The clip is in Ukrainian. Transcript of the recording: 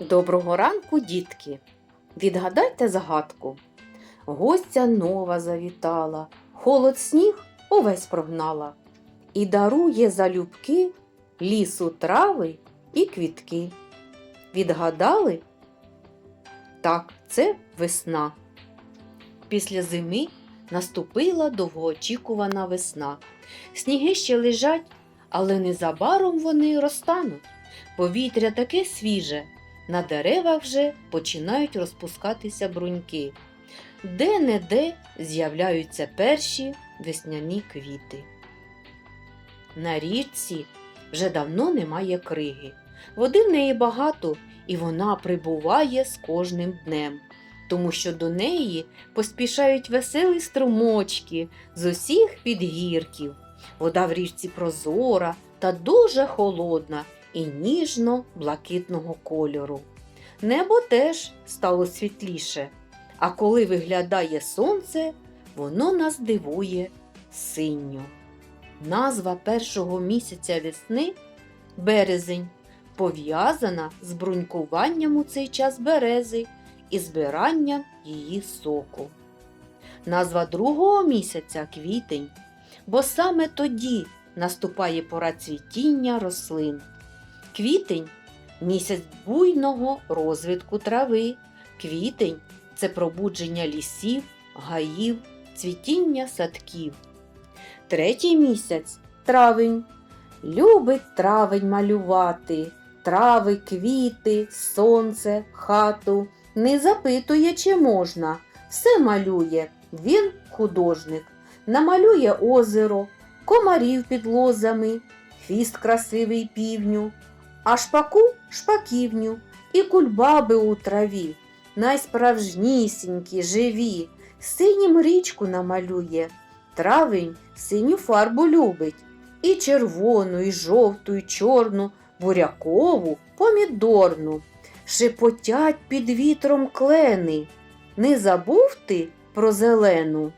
Доброго ранку, дітки! Відгадайте загадку. Гостя нова завітала, холод сніг увесь прогнала і дарує залюбки лісу трави і квітки. Відгадали? Так, це весна. Після зими наступила довгоочікувана весна. Сніги ще лежать, але незабаром вони розтануть. Повітря таке свіже, на деревах вже починають розпускатися бруньки. Де-не-де з'являються перші весняні квіти. На річці вже давно немає криги. Води в неї багато, і вона прибуває з кожним днем, тому що до неї поспішають веселі струмочки з усіх підгірків. Вода в річці прозора та дуже холодна і ніжно-блакитного кольору. Небо теж стало світліше, а коли виглядає сонце, воно нас дивує синьо. Назва першого місяця весни березень пов'язана з брунькуванням у цей час берези і збиранням її соку. Назва другого місяця квітень, бо саме тоді наступає пора цвітіння рослин. Квітень місяць буйного розвитку трави. Квітень це пробудження лісів, гаїв, цвітіння садків. Третій місяць травень. Любить травень малювати, трави, квіти, сонце, хату. Не запитує, чи можна. Все малює. Він художник. Намалює озеро, комарів під лозами, хвіст красивий півню, а шпаку шпаківню і кульбаби у траві, найсправжнісінькі, живі, синім річку намалює. Травень синю фарбу любить, і червону, і жовту, і чорну, бурякову, помідорну. Шепотять під вітром клени. Не забув ти про зелену?